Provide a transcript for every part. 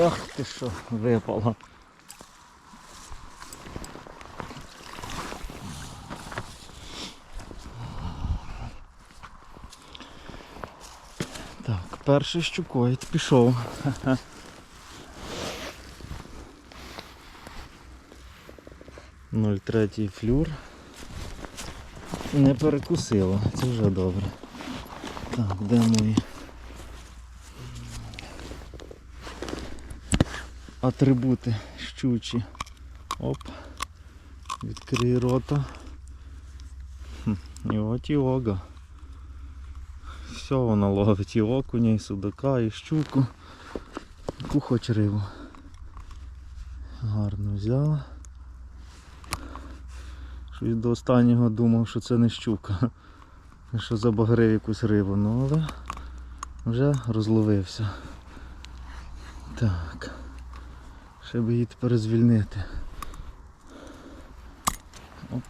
Ах ти що, випало. Так, перший щукоїд пішов. Нуль третій флюр. Не перекусило, це вже добре. Так, де мої? Атрибути щучі. Оп. Відкрий рота. І от і ога. Все воно ловить і окуня, і судака, і щуку. Яку хоч рибу. Гарно взяла. Щось до останнього думав, що це не щука. Що забагрив якусь рибу, ну але вже розловився. Так. Ще би її тепер звільнити. Оп.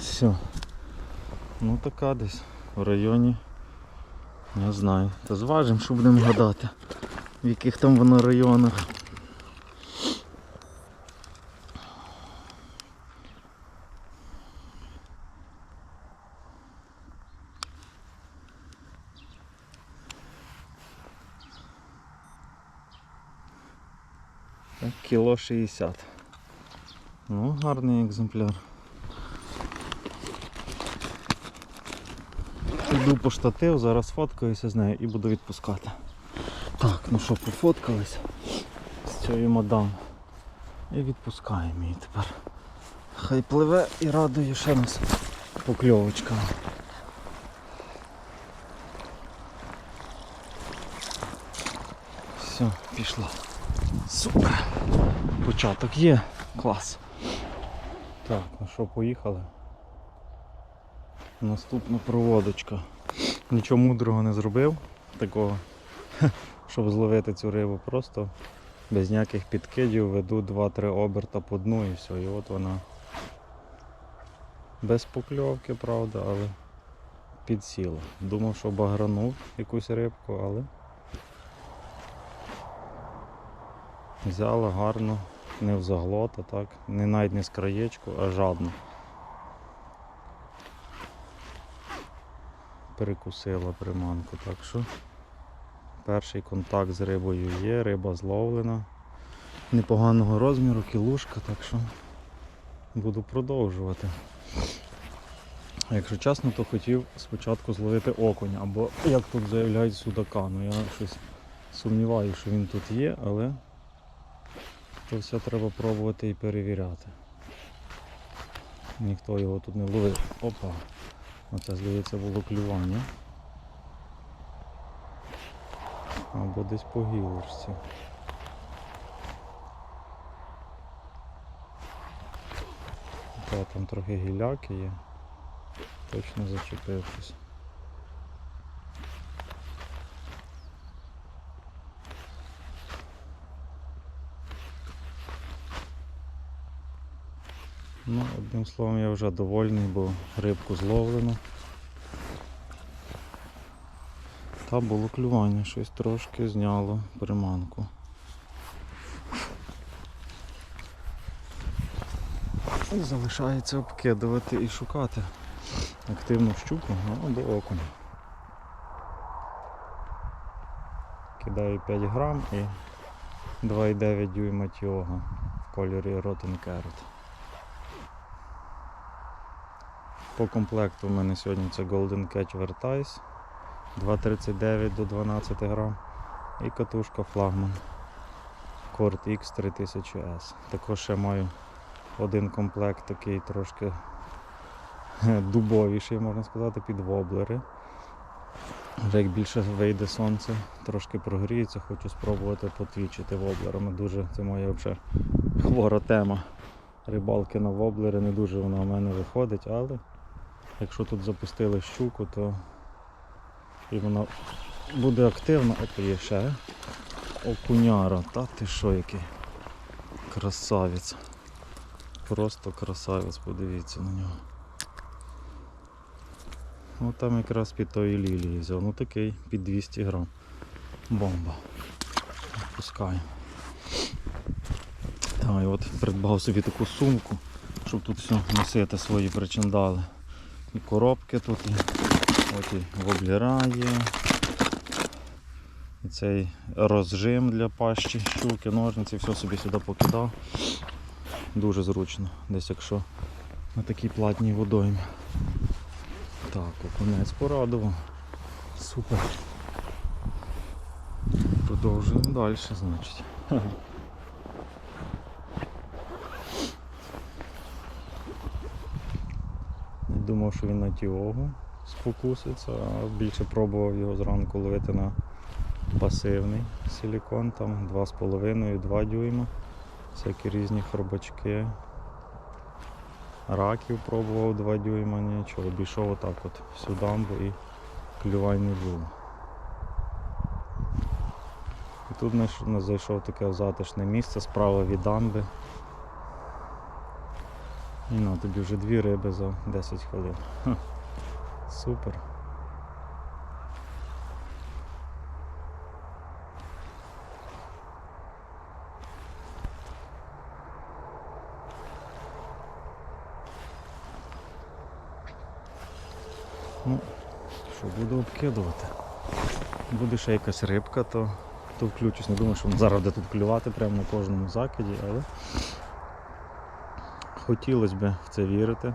Все. Ну така десь в районі. Не знаю. Та зважимо, що будемо гадати. В яких там воно районах. Кіло 60. Ну, гарний екземпляр. Йду по штатив, зараз фоткаюся з нею і буду відпускати. Так, ну що, пофоткалися з цією мадам. І відпускаємо її тепер. Хай пливе і радує ще нас покльовочками. Все, пішло. Супер. Початок є. Клас. Так, ну що, поїхали. Наступна проводочка. Нічого мудрого не зробив, такого, щоб зловити цю рибу. Просто без ніяких підкидів веду 2-3 оберта по дну і все. І от вона без покльовки, правда, але підсіла. Думав, що багранув якусь рибку, але взяла гарно, не в заглот, а так, не навіть не з краєчку, а жадно. перекусила приманку. Так що перший контакт з рибою є, риба зловлена. Непоганого розміру, кілушка, так що буду продовжувати. Якщо чесно, то хотів спочатку зловити окуня, або як тут заявляють судака. Ну я щось сумніваюся, що він тут є, але то все треба пробувати і перевіряти. Ніхто його тут не ловив. Опа. Оце, здається, було клювання. Або десь по гілочці. Та, там трохи гіляки є. Точно зачепившись. Ну, одним словом, я вже довольний, бо рибку зловлено. Та було клювання, щось трошки зняло приманку. І залишається обкидувати і шукати активну щуку ну, або окунь. Кидаю 5 грам і 2,9 дюйма тіога в кольорі Rotten Carrot. По комплекту в мене сьогодні це Golden Catch Vertice 2,39 до 12 грам і катушка флагман Cord X 3000S. Також ще маю один комплект такий трошки дубовіший, можна сказати, під воблери. Вже як більше вийде сонце, трошки прогріється, хочу спробувати потвічити воблерами. Дуже це моя взагалі хвора тема. Рибалки на воблери не дуже вона у мене виходить, але Якщо тут запустили щуку, то і вона буде активна. От є ще окуняра. Та ти що який красавець. Просто красавець, подивіться на нього. От там якраз під тої лілії взяв. Ну такий під 200 грам. Бомба. Пускаємо. Та, і от придбав собі таку сумку, щоб тут все носити свої причиндали. І коробки тут, от і воблера. І цей розжим для пащі, щуки, ножниці, все собі сюди покидав. Дуже зручно, десь якщо на такій платній водоймі. Так, окунець порадував. Супер. Продовжуємо далі, значить. Думав, що він на тіогу спокуситься, а більше пробував його зранку ловити на пасивний силікон, там 2,5-2 дюйма. Всякі різні хробачки. Раків пробував 2 дюйма, нічого. Обійшов отак от всю дамбу і клювань не було. І тут зайшов таке затишне місце справа від дамби. І на тобі вже дві риби за 10 хвилин. Ха. Супер. Ну, що буду обкидувати. Буде ще якась рибка, то, то включусь. Не думаю, що зараз буде тут клювати прямо на кожному закиді, але хотілося б в це вірити.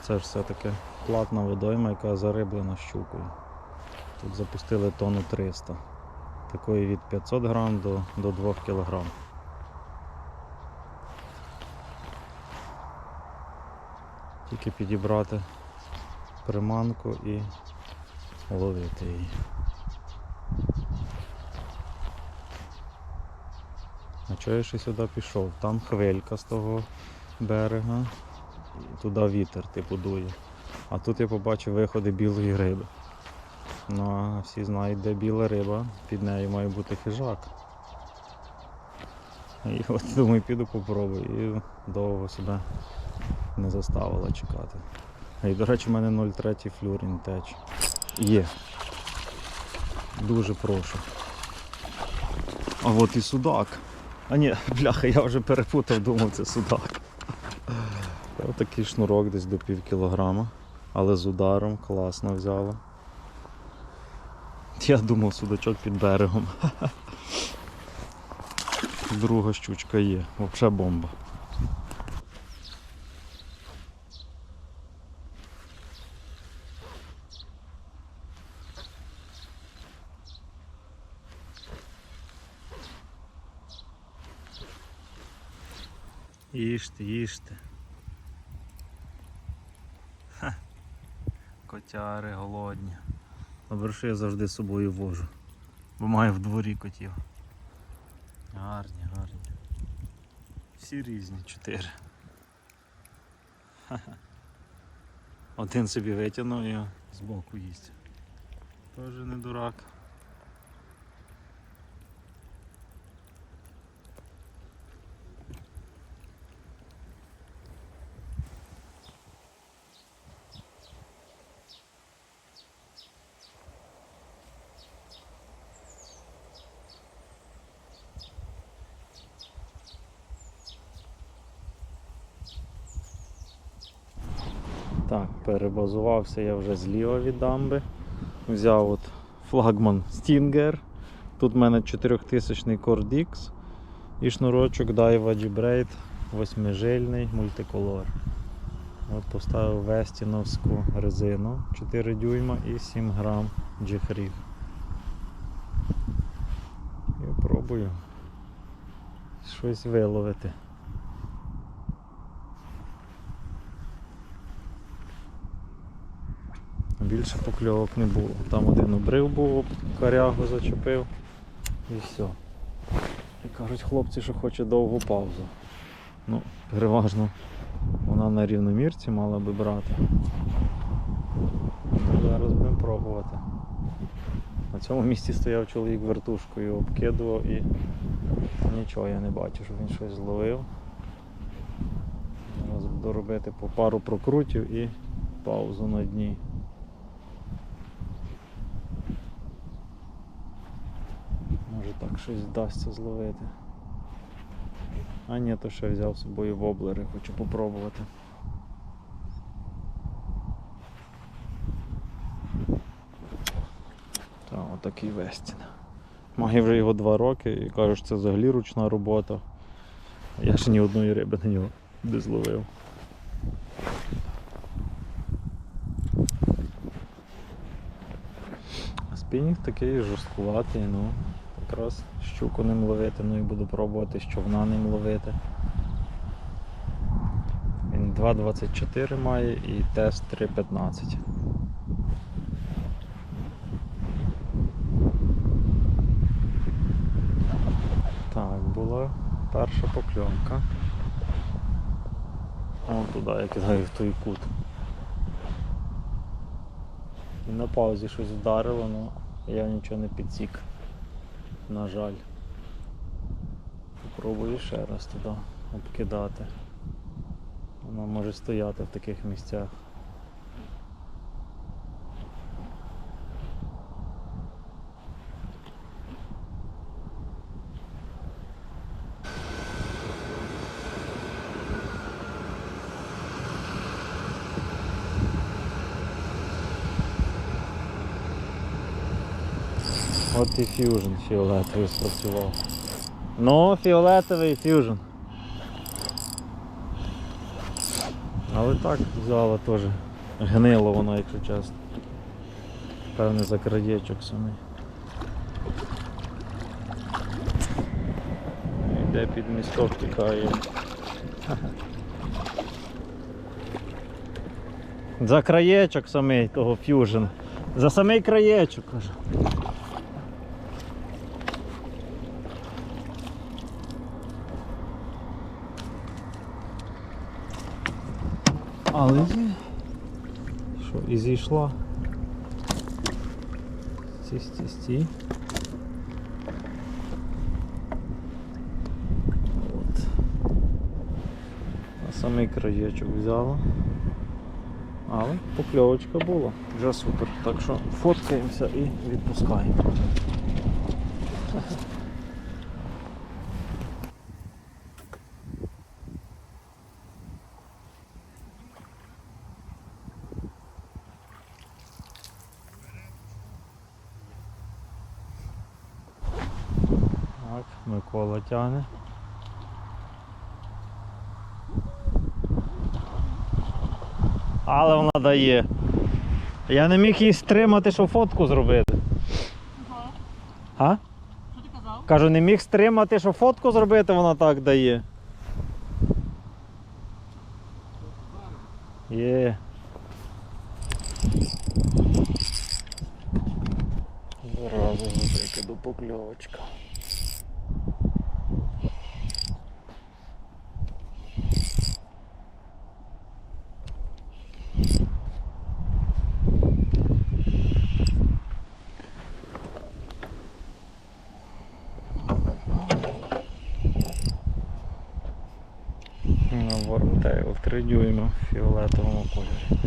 Це ж все-таки платна водойма, яка зариблена щукою. Тут запустили тонну 300. Такої від 500 грам до, до 2 кілограм. Тільки підібрати приманку і ловити її. А чого я ще сюди пішов? Там хвилька з того берега, туди вітер типу дує. А тут я побачив виходи білої риби. Ну а всі знають, де біла риба, під нею має бути хижак. І от думаю, піду попробую. І довго себе не заставила чекати. І, до речі, в мене 0,3 флюрін теч. Є. Дуже прошу. А от і судак. А ні, бляха, я вже перепутав, думав, це судак. Ось такий шнурок десь до пів кілограма, але з ударом класно взяло. Я думав, судачок під берегом. Друга щучка є, взагалі бомба. Їжте, їжте. Котяри голодні. Добре, що я завжди з собою вожу. Бо маю в дворі котів. Гарні, гарні. Всі різні, чотири. Один собі витягнув і збоку їсть. Теж не дурак. Так, перебазувався я вже зліва від дамби. Взяв от флагман Stinger. Тут в мене 4000 Corдix і шнурочок Daiwa G-Braid 8-жильний мультиколор. От поставив вестіновську резину 4 дюйма і 7 грам G-Free. І пробую щось виловити. Більше покльовок не було. Там один обрив був, корягу зачепив і все. І кажуть хлопці, що хоче довгу паузу. Ну, переважно вона на рівномірці мала би брати. Ну, зараз будемо пробувати. На цьому місці стояв чоловік вертушкою, обкидував і нічого я не бачу, щоб він щось зловив. Зараз буду робити по пару прокрутів і паузу на дні. Щось вдасться зловити. А ні, то ще взяв з собою воблери, хочу попробувати. Та, отакий Вестін. Маю вже його два роки і кажуть, що це взагалі ручна робота. Я ще ні одної риби на нього не зловив. Спінінг такий жорсткуватий, ну якраз щуку ним ловити, ну і буду пробувати з човна ним ловити. Він 2.24 має і тест 3.15. Так, була перша покльонка. О, туди я кидаю в той кут. І на паузі щось вдарило, але я нічого не підсік. На жаль. Попробую ще раз туди обкидати. Вона може стояти в таких місцях. От і фьюжн фіолетовий спрацював. Ну, фіолетовий фьюжн. Але так взяла теж. Гнило воно, якщо чесно. Певне за краєчок самий. Йде під місток тікає. За краєчок самий того фьюжн. За самий краєчок каже. Але є. Що, і зійшла. Сті, сті, сті. От. На самий краєчок взяла. Але покльовочка була. Вже супер. Так що фоткаємося і відпускаємо. Так, Микола тягне. Але вона дає. Я не міг її стримати, щоб фотку зробити. А? Що ти казав? Кажу, не міг стримати, щоб фотку зробити, вона так дає. Є. Зразу викиду покльовочка. На в 3 дюйма в фіолетовому кольорі.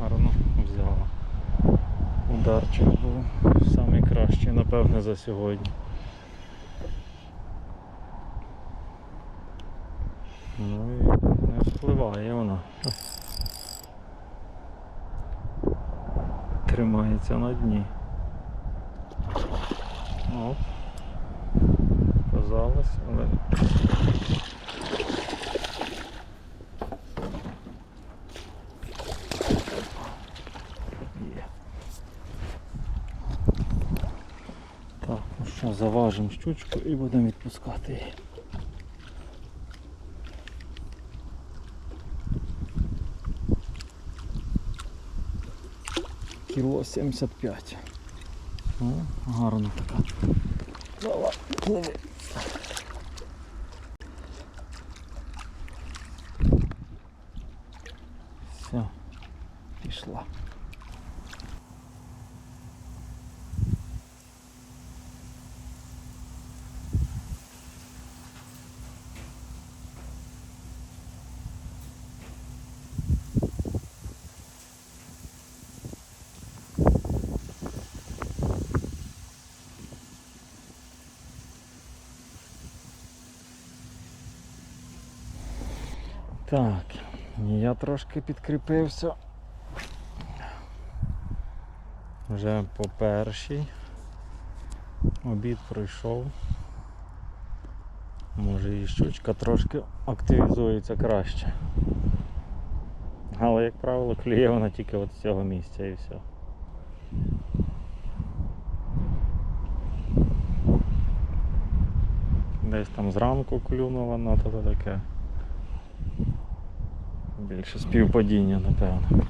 Гарно взяла. Ударчик був самий кращий, напевне, за сьогодні. Ну і не впливає вона. Тримається на дні. Оп. Казалось, але. Є. Так, ну що, заважимо щучку і будемо відпускати її. Кіло 75. О, гарна така. Давай, пливи. Все, пішла. Так, я трошки підкріпився. Вже по першій. Обід пройшов. Може і щучка трошки активізується краще. Але, як правило, клює вона тільки от з цього місця і все. Десь там зранку клюнула, ну то то таке. Більше співпадіння, напевно.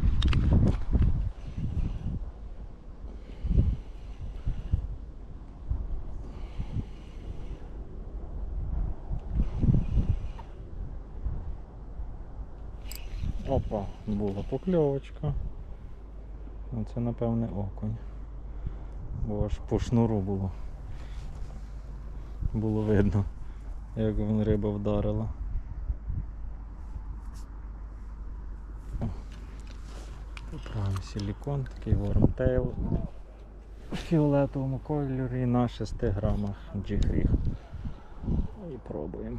Опа, була покльовочка. Ну, Це напевне окунь. Бо аж по шнуру було. Було видно, як він риба вдарила. О, Поправимо силікон, такий вормтейл в фіолетовому кольорі на 6 грамах джигріг. І пробуємо.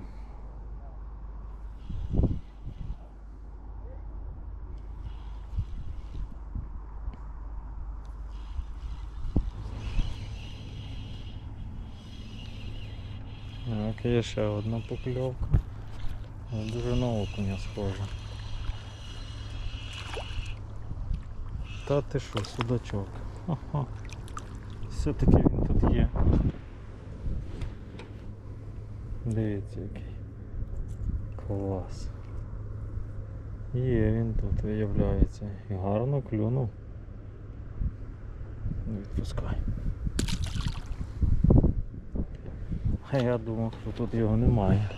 Так, є ще одна покльовка. Дуже на окуня схожа. Та ти що, судачок. Ага. Все-таки він тут є. Дивіться який. Клас. Є він тут виявляється. І гарно клюнув. Не Відпускай. А я думав, що тут його немає.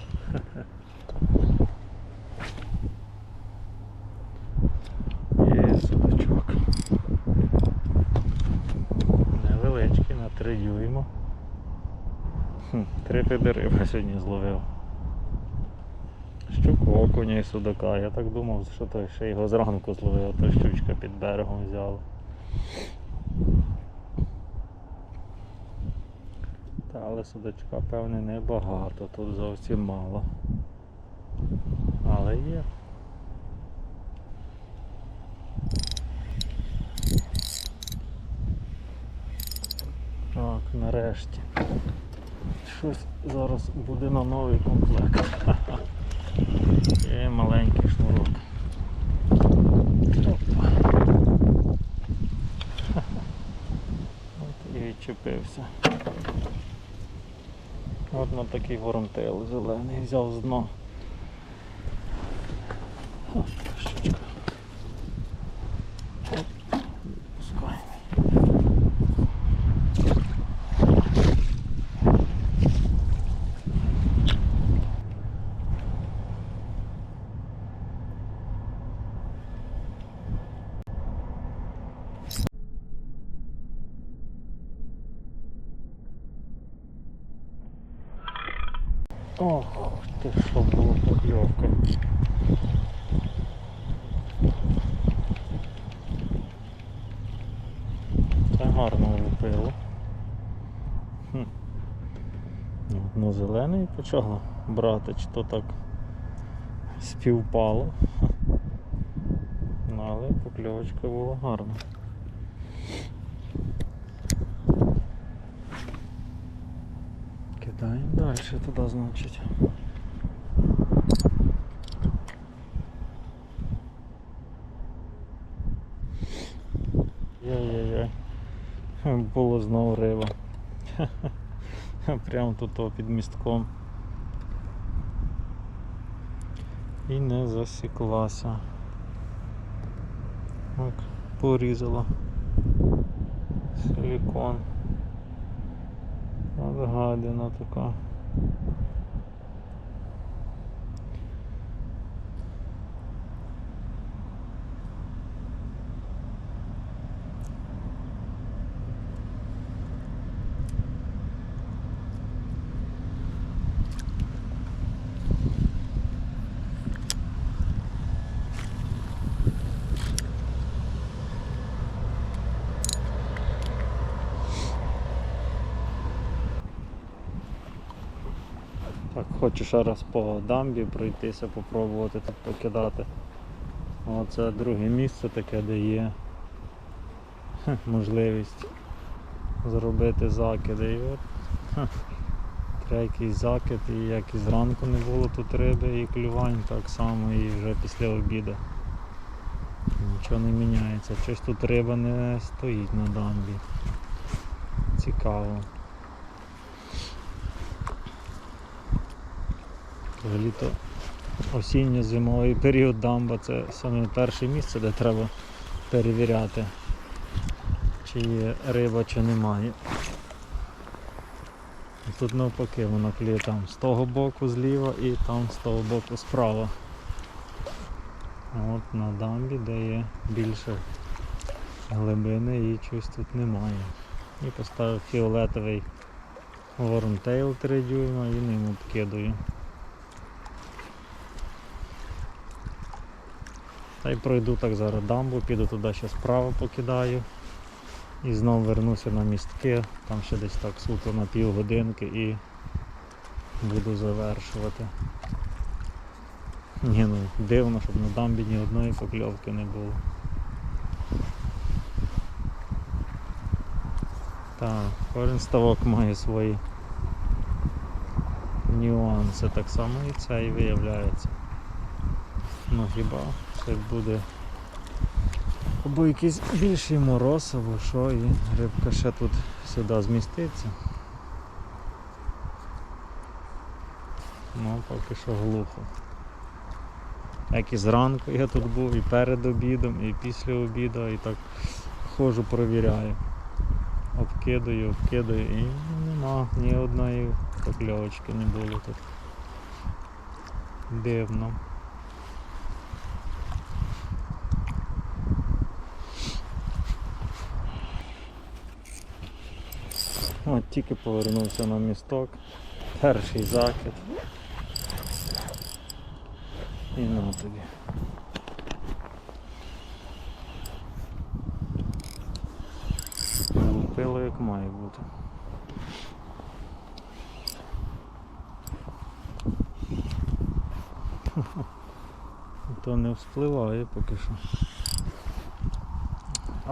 Є судачок. Невеличкий на 3 дюйма. Хм, Три піди сьогодні зловив. Щуку, окуня і судака. Я так думав, що той ще його зранку зловив, то щучка під берегом взяла. Та, але судачка, певне, небагато, тут зовсім мало. Але є. Так, нарешті. Щось зараз буде на новий комплект. Є маленький шнурок. От і відчепився. От на такий вормтейл зелений взяв з дна. О, така щучка. Оп, відпускаємо. Ох, ти що було покльовка. Це гарно влупило. Хм. Ну, зелений почало брати, чи то так співпало. Ну, але покльовочка була гарна. Кидаємо далі туди, значить. Яй-яй-яй. Було знову риба. Прямо тут під містком. І не засіклася. Так, порізала силікон. От гадина така. Так, хочу ще раз по дамбі пройтися, попробувати тут покидати. Оце друге місце таке, де є можливість зробити закиди. І от хе, якийсь закид, і як і зранку не було тут риби і клювань, так само і вже після обіду. Нічого не міняється. Щось тут риба не стоїть на дамбі. Цікаво. Взагалі-то осінньо-зимовий період дамба це саме перше місце, де треба перевіряти, чи є риба, чи немає. Тут навпаки вона клює там з того боку зліва і там з того боку справа. От на дамбі, де є більше глибини, її щось тут немає. І поставив фіолетовий Вормтейл 3 дюйма і ним обкидую. Та й пройду так зараз дамбу, піду туди ще справа покидаю. І знову вернуся на містки, там ще десь так суто на півгодинки і буду завершувати. Ні, ну дивно, щоб на дамбі ні одної покльовки не було. Так, кожен ставок має свої нюанси, так само і цей виявляється. Ну хіба це буде або якийсь більший мороз, або що, і рибка ще тут сюди зміститься. Ну, поки що глухо. Як і зранку я тут був, і перед обідом, і після обіду, і так ходжу, провіряю. Обкидаю, обкидаю і нема ні одної покльовочки не було тут. Дивно. От тільки повернувся на місток. Перший закид. І на тобі. Лупило як має бути. То не вспливає поки що.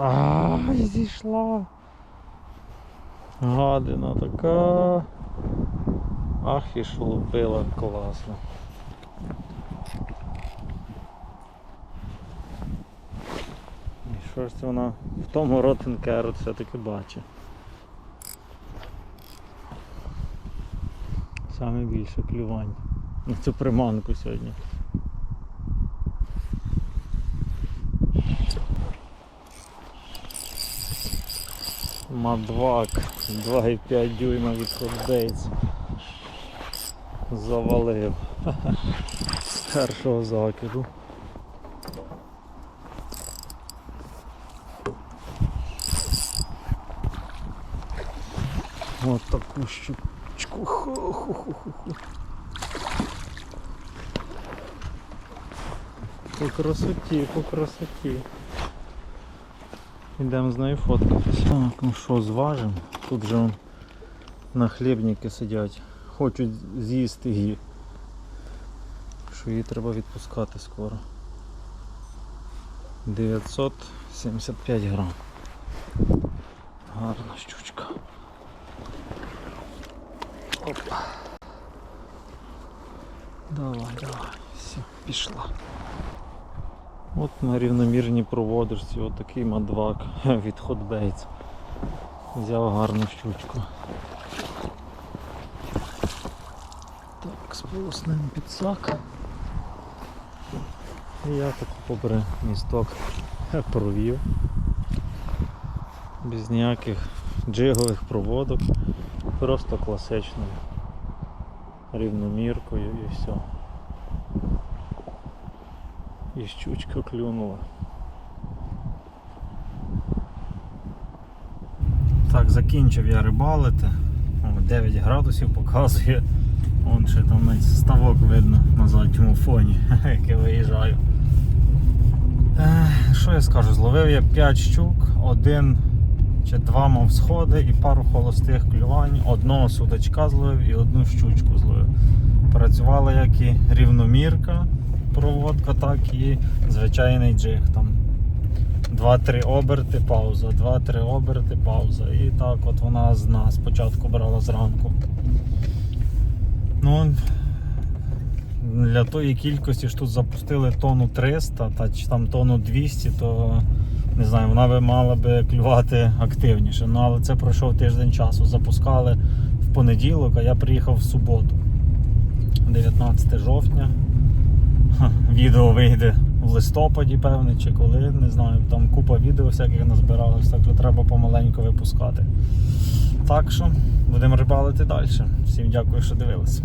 Ай, зійшла. Гадина така. Ах і шелупила класно. І що ж це вона в тому Carrot все-таки бачить. Саме більше клювань. На цю приманку сьогодні. Мадвак 2,5 дюйма від Hotbaits. Завалив. З першого закиду. От таку щучку. Ху-ху-ху-ху. По красоті, по красоті. Йдемо з нею фоткатись. Так, ну що, зважимо. Тут же вон нахлібники сидять. Хочуть з'їсти її. Що її треба відпускати скоро. 975 грам. Гарна щучка. Опа. Давай, давай, все, пішла. От на рівномірній проводишці отакий мадвак від Hotbaits. Взяв гарну щучку. Так, сполоснемо підсак. І я так попри місток провів. Без ніяких джигових проводок. Просто класичною рівноміркою і все. І щучка клюнула. Так, закінчив я рибалити. 9 градусів показує. Вон ще там навіть ставок видно на задньому фоні, як я виїжджаю. Що я скажу? Зловив я 5 щук, один чи два мав сходи і пару холостих клювань. Одного судачка зловив і одну щучку зловив. Працювала як і рівномірка проводка, так і звичайний джиг. Там 2-3 оберти, пауза, 2-3 оберти, пауза. І так от вона з нас спочатку брала зранку. Ну, для тої кількості ж тут запустили тонну 300 та чи там тонну 200, то не знаю, вона би мала би клювати активніше. Ну але це пройшов тиждень часу. Запускали в понеділок, а я приїхав в суботу, 19 жовтня. Відео вийде в листопаді, певне, чи коли, не знаю, там купа відео всяких назбиралось, так що треба помаленьку випускати. Так що будемо рибалити далі. Всім дякую, що дивилися.